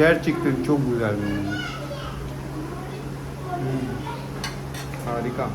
Gerçekten çok güzel bir. Hmm. Harika.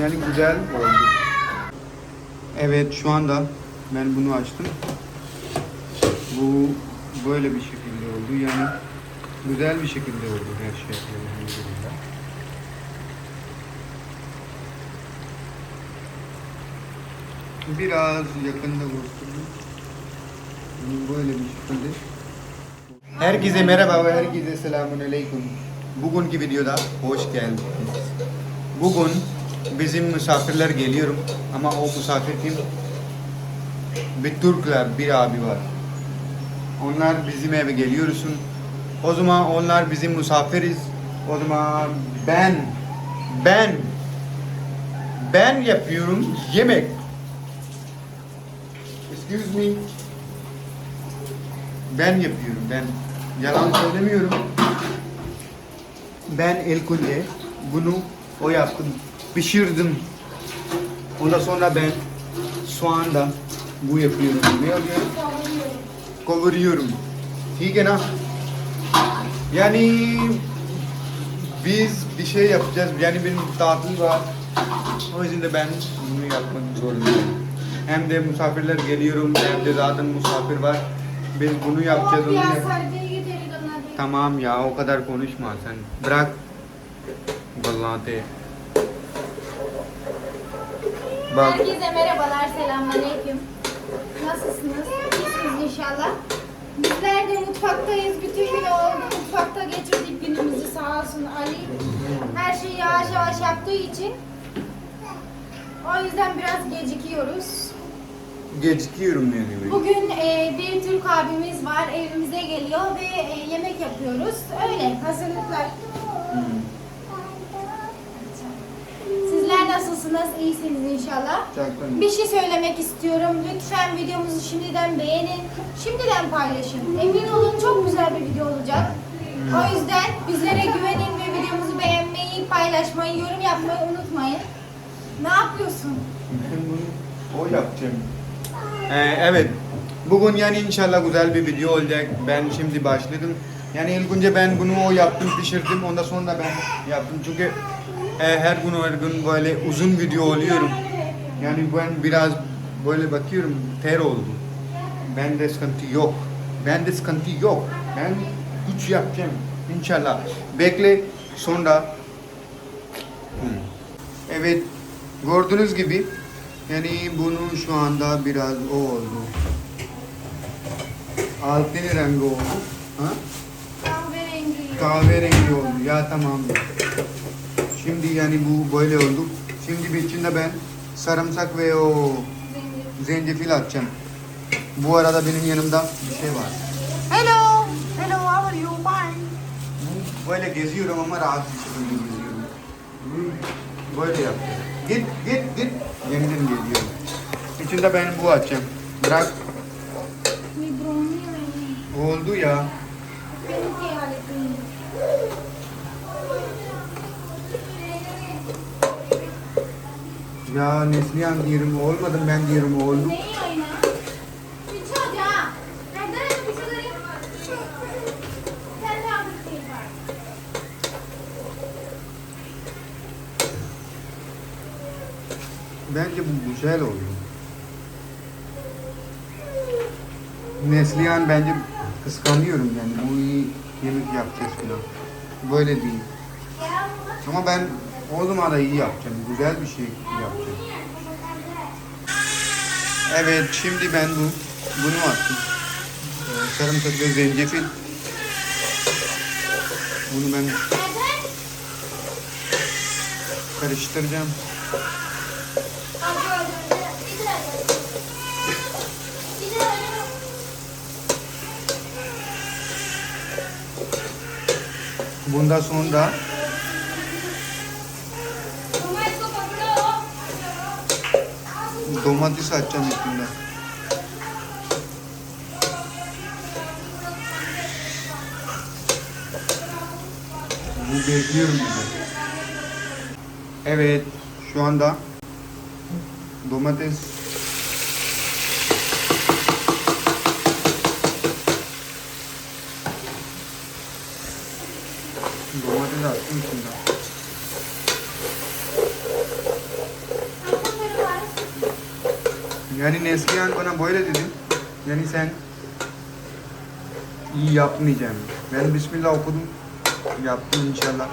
Yani güzel oldu. Evet şu anda ben bunu açtım. Bu böyle bir şekilde oldu. Yani güzel bir şekilde oldu her şey. Biraz yakında göstereyim. Böyle bir şekilde. Herkese merhaba ve herkese selamun aleyküm. Bugünkü videoda hoş geldiniz. Bugün bizim misafirler geliyorum ama o misafir kim? Bir Türkler, bir abi var. Onlar bizim eve geliyorsun. O zaman onlar bizim misafiriz. O zaman ben, ben, ben yapıyorum yemek. Excuse me Ben yapıyorum, ben. Yalan söylemiyorum. Ben ilk önce bunu o yaptım, pişirdim. Ondan sonra ben soğandan bu yapıyorum. Ne yapıyorum? Kavuruyorum. ठीक है ना? Yani biz bir şey yapacağız. Yani benim tatil var. O yüzden de ben bunu yapmak zorundayım. Hem de misafirler geliyorum hem de zaten misafir var. Biz bunu yapacağız. Onu yap- Tamam ya o kadar konuşma sen. Bırak. Vallahi. Bak Herkese merhabalar, selamünaleyküm. Nasılsınız? İyisiniz inşallah. Bizler de mutfaktayız. Bütün gün oldu. Mutfakta geçirdik günümüzü sağ olsun Ali. Her şeyi yavaş yavaş yaptığı için. O yüzden biraz gecikiyoruz. Gecikiyorum yani. Bugün e, bir Türk abimiz var. Evimize geliyor ve e, yemek yapıyoruz. Öyle hazırlıklar. Hmm. Sizler nasılsınız? İyisiniz inşallah. Bir şey söylemek istiyorum. Lütfen videomuzu şimdiden beğenin. Şimdiden paylaşın. Emin olun çok güzel bir video olacak. O yüzden bizlere güvenin ve videomuzu beğenmeyi, paylaşmayı, yorum yapmayı unutmayın. Ne yapıyorsun? Ben bunu o yapacağım. Ee, evet. Bugün yani inşallah güzel bir video olacak. Ben şimdi başladım. Yani ilk önce ben bunu o yaptım, pişirdim. Ondan sonra ben yaptım. Çünkü e, her gün her gün böyle uzun video oluyorum. Yani ben biraz böyle bakıyorum ter oldu. Bende sıkıntı yok. Bende sıkıntı yok. Ben güç yapacağım. İnşallah. Bekle sonra. Evet, gördüğünüz gibi yani bunu şu anda biraz o oldu. Altın rengi oldu. Ha? Kahverengi. Kahverengi oldu. Ya tamam. Şimdi yani bu böyle oldu. Şimdi bir içinde ben sarımsak ve o zencefil atacağım. Bu arada benim yanımda bir şey var. Hello. Hello, how are you? Fine. Böyle geziyorum ama rahat bir şekilde geziyorum. Böyle yapıyorum. Git git git. Yeniden geliyorum. İçinde ben bu açacağım. Bırak. Oldu ya. Ya Neslihan diyorum olmadı ben diyorum oldu. Neyi oyna? Biço ya. Nereden biçoları? Sen de aldık değil var. Bence bu güzel oldu. Neslihan bence kıskanıyorum yani bu iyi yemek yapacağız falan. Böyle değil. Ama ben o zaman da iyi yapacağım. Güzel bir şey yapacağım. Evet şimdi ben bu bunu attım. Ee, sarımsak ve zencefil. Bunu ben karıştıracağım. Bundan sonra domates atacağım üstünde. Bu bekliyorum bizi. Evet, şu anda domates Tamponları var. Yani Neslihan bana böyle dedi. Yani sen iyi yapmayacaksın. Ben Bismillah okudum. Yaptım inşallah.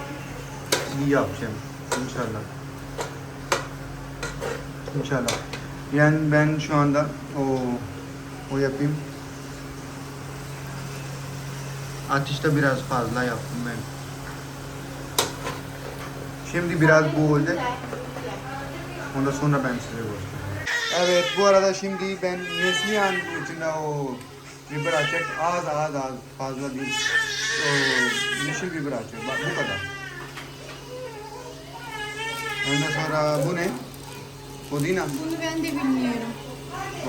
İyi yapacağım. İnşallah. İnşallah. Yani ben şu anda o o yapayım. Ateşte biraz fazla yaptım ben. Şimdi biraz bu oldu. Ondan sonra ben size göstereyim. Evet bu arada şimdi ben Neslihan içinde o biber açacak. Az az az fazla değil. O yeşil biber açacak. Bak bu kadar. Ondan sonra bu ne? Pudina. Bunu ben de bilmiyorum.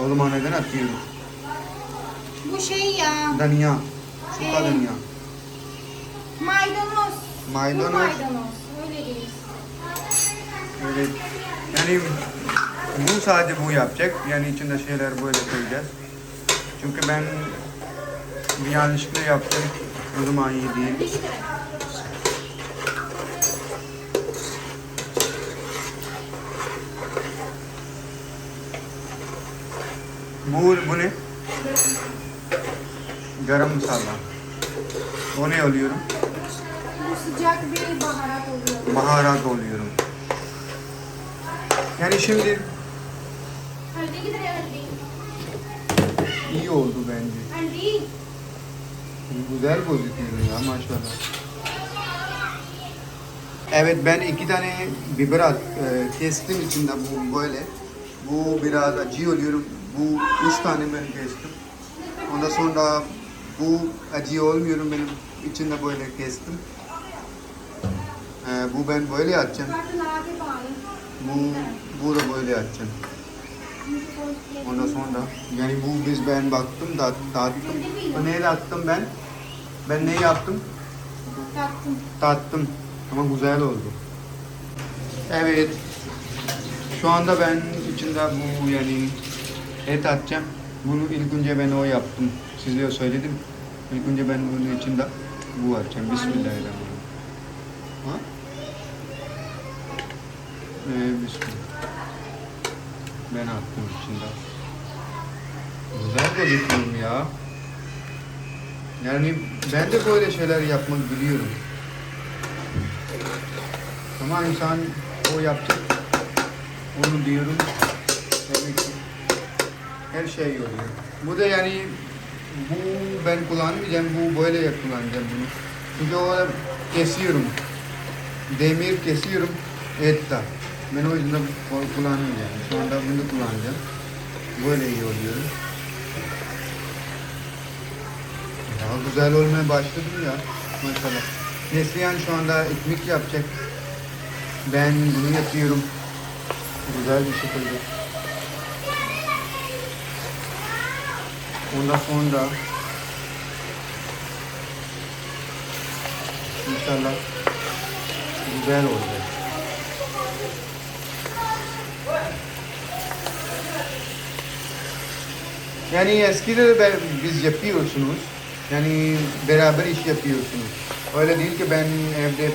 O zaman neden atıyorum? Bu şey ya. Dania. Suka Ee, dania. Maydanoz. Maydanoz. Bu maydanoz. Değil. Öyle yani bu sadece bu yapacak. Yani içinde şeyler böyle koyacağız. Çünkü ben bir yanlışlıkla yaptım. O zaman iyi değil. Bu, bu ne? Garam masala. O ne alıyorum? Bu sıcak bir baharat oluyor. Baharat alıyorum. Yani şimdi iyi oldu bence. Güzel gözüküyor ya maşallah. Evet ben iki tane biber e, kestim içinde bu böyle. Bu biraz acı oluyorum. Bu üç tane ben kestim. Ondan sonra bu acı olmuyorum benim içinde böyle kestim. E, bu ben böyle atacağım. Bu, bu da böyle atacağım. Ondan sonra yani bu biz ben baktım da tattım. Bu neyle attım ben? Ben ne yaptım? Taktım. Tattım. Ama güzel oldu. Evet. Şu anda ben içinde bu yani et atacağım. Bunu ilk önce ben o yaptım. Size söyledim. İlk önce ben bunun içinde bu atacağım. Bismillahirrahmanirrahim. Ha? Ee, bismillah. Ben attım içinde. Güzel gözüküyorum ya. Yani ben de böyle şeyler yapmak biliyorum. Ama insan o yapacak. Onu diyorum. Tabii ki her şey oluyor. Bu da yani bu ben kullanmayacağım. Bu böyle kullanacağım bunu. Çünkü o kesiyorum. Demir kesiyorum. Et de. Ben o yüzden bu- kullanmayacağım. Şu anda bunu kullanacağım. Böyle iyi oluyor. Daha güzel olmaya başladım ya. Maşallah. Neslihan şu anda ekmek yapacak. Ben bunu yapıyorum. Güzel bir şekilde. Ondan sonra inşallah güzel olacak. Yani eskide de biz yapıyorsunuz. Yani beraber iş yapıyorsunuz. Öyle değil ki ben evde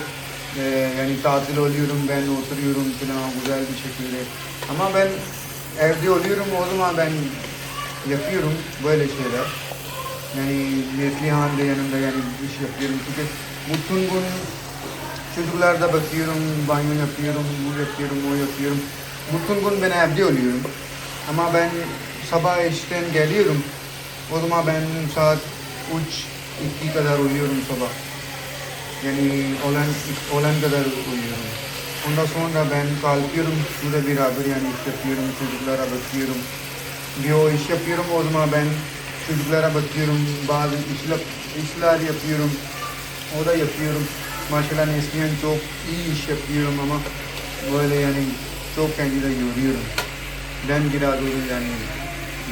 e, yani tatil oluyorum, ben oturuyorum falan güzel bir şekilde. Ama ben evde oluyorum o zaman ben yapıyorum böyle şeyler. Yani Neslihan da yanımda yani iş yapıyorum. Çünkü bütün gün çocuklarda bakıyorum, banyo yapıyorum, bu yapıyorum, o yapıyorum. Bütün gün ben evde oluyorum. Ama ben sabah işten geliyorum. O zaman ben saat 3 2 kadar uyuyorum sabah. Yani olan olan kadar uyuyorum. Ondan sonra ben kalkıyorum. Burada beraber yani iş yapıyorum. Çocuklara bakıyorum. Bir o iş yapıyorum. O zaman ben çocuklara bakıyorum. Bazı işler, işler yapıyorum. O da yapıyorum. Maşallah Neslihan çok iyi iş yapıyorum ama böyle yani çok kendine yoruyorum. Ben biraz öyle yani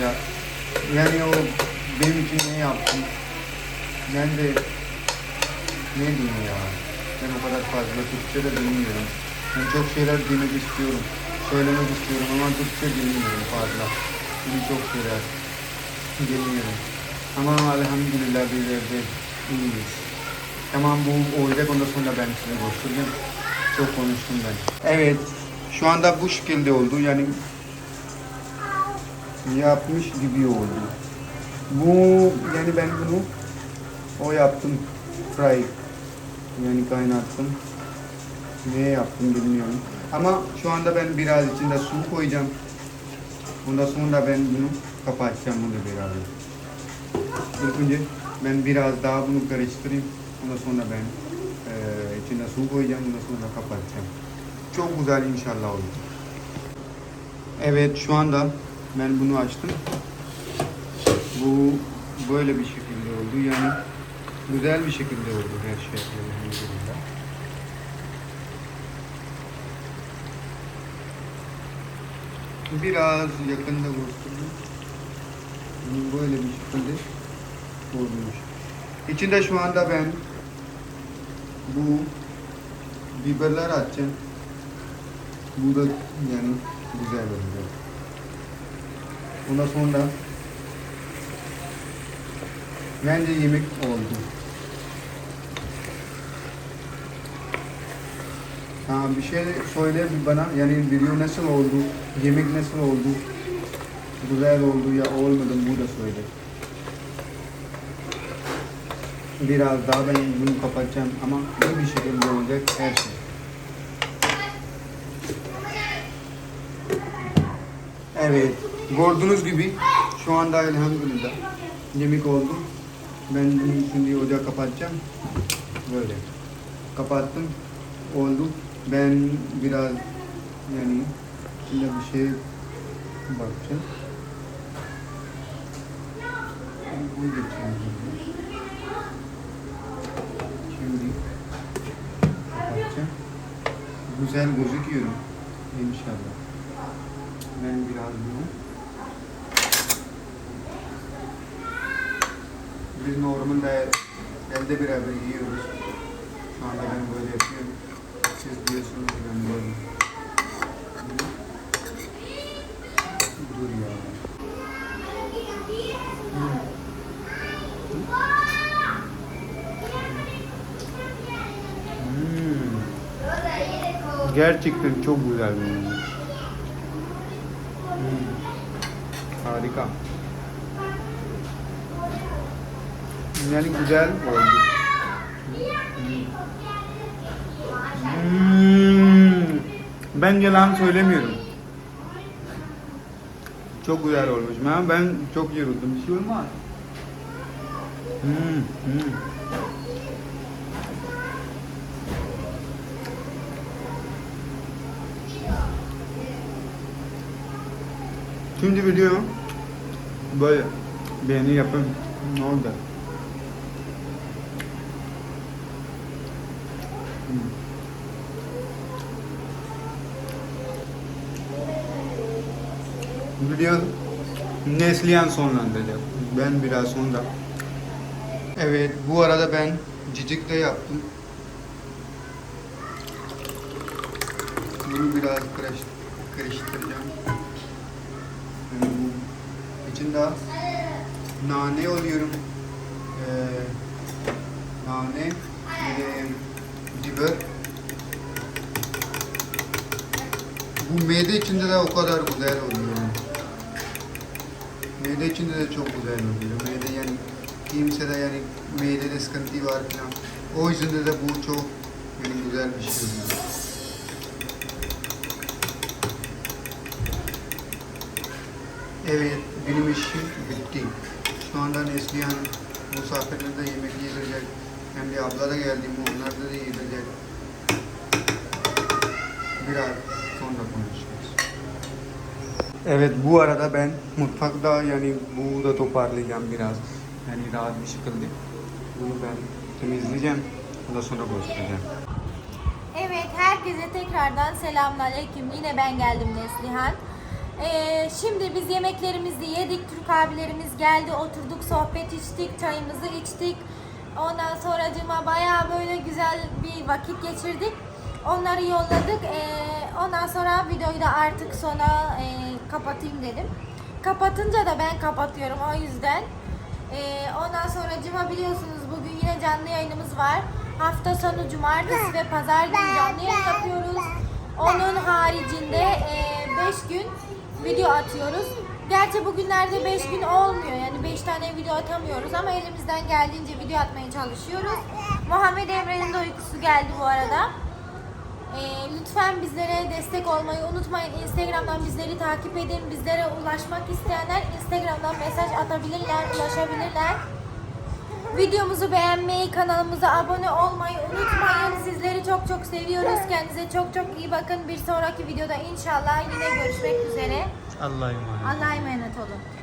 ya yani o benim için ne yaptım? Ben de ne diyeyim ya? Ben o kadar fazla Türkçe de bilmiyorum. Ben çok şeyler demek istiyorum. Söylemek istiyorum ama Türkçe bilmiyorum fazla. Şimdi çok şeyler bilmiyorum. Ama elhamdülillah biz evde iyiyiz. Tamam bu olacak ondan sonra ben size göstereceğim. Çok konuştum ben. Evet şu anda bu şekilde oldu yani yapmış gibi oldu. Bu yani ben bunu o yaptım fry yani kaynattım. Ne yaptım bilmiyorum. Ama şu anda ben biraz içinde su koyacağım. Ondan sonra ben bunu kapatacağım bunu beraber. İlk önce ben biraz daha bunu karıştırayım. Ondan sonra ben eee içine su koyacağım. Ondan sonra kapatacağım. Çok güzel inşallah olur. Evet şu anda ben bunu açtım. Bu böyle bir şekilde oldu. Yani güzel bir şekilde oldu her şey. Biraz yakında göstereyim. Böyle bir şekilde olmuş. İçinde şu anda ben bu biberler atacağım. Bu da yani güzel olacak. Ondan sonra bence yemek oldu. Ha, bir şey söyle bana yani video nasıl oldu, yemek nasıl oldu, güzel oldu ya olmadı bu da söyle. Biraz daha ben bunu kapatacağım ama iyi bir şekilde olacak her şey. Evet, gördüğünüz gibi şu anda elhamdülillah yemek oldu. Ben şimdi ocağı kapatacağım. Böyle. Kapattım. Oldu. Ben biraz yani şimdi bir şey bakacağım. Şimdi kapatacağım. Güzel gözüküyor inşallah. Ben biraz bunu biz normalde elde beraber yiyoruz. Şu anda ben böyle yapıyorum. Siz diyorsunuz ben böyle. Dur ya. Hmm. Gerçekten çok güzel bir yemek. Hmm. Harika. Yani güzel oldu. Hmm. Ben yalan söylemiyorum. Çok güzel olmuş. Ben, ben çok yoruldum. Bir şey olmaz. Hmm, hmm. Şimdi video böyle beğeni yapın. Ne oldu? Video Neslihan sonlandıracak. Ben biraz sonra. Evet, bu arada ben cicik de yaptım. Bunu biraz karış, karıştıracağım. Yani bu içinde nane alıyorum. Ee, nane ve biber. Bu meyde içinde de o kadar güzel oluyor. Meyde içinde de çok güzel oluyor. Meyde yani kimse de yani midede sıkıntı var falan. O yüzden de bu çok yani güzel bir şey oluyor. Evet, benim işim bitti. Şu anda Neslihan misafirlere de yemek yedirecek. De abla da geldi, onlar da. Biraz sonra konuşuruz. Evet, bu arada ben mutfakta yani bu da toparlayacağım biraz. Yani rahat bir şekilde. Bunu ben temizleyeceğim. Ondan sonra göstereceğim. Evet, herkese tekrardan selamünaleyküm. Yine ben geldim Neslihan. Ee, şimdi biz yemeklerimizi yedik. Türk abilerimiz geldi, oturduk, sohbet içtik, çayımızı içtik. Ondan sonra cıma bayağı böyle güzel bir vakit geçirdik. Onları yolladık. Ee, ondan sonra videoyu da artık sona e, kapatayım dedim. Kapatınca da ben kapatıyorum o yüzden. Ee, ondan sonra cıma biliyorsunuz bugün yine canlı yayınımız var. hafta sonu cumartesi ve pazar günü canlı yayın yapıyoruz. Onun haricinde 5 gün video atıyoruz. Gerçi bugünlerde 5 gün olmuyor yani 5 tane video atamıyoruz ama elimizden geldiğince video atmaya çalışıyoruz. Muhammed Emre'nin de uykusu geldi bu arada. Ee, lütfen bizlere destek olmayı unutmayın. Instagram'dan bizleri takip edin. Bizlere ulaşmak isteyenler Instagram'dan mesaj atabilirler, ulaşabilirler. Videomuzu beğenmeyi, kanalımıza abone olmayı unutmayın. Sizleri çok çok seviyoruz. Kendinize çok çok iyi bakın. Bir sonraki videoda inşallah yine görüşmek üzere. Allah'a emanet. Allah'a emanet olun.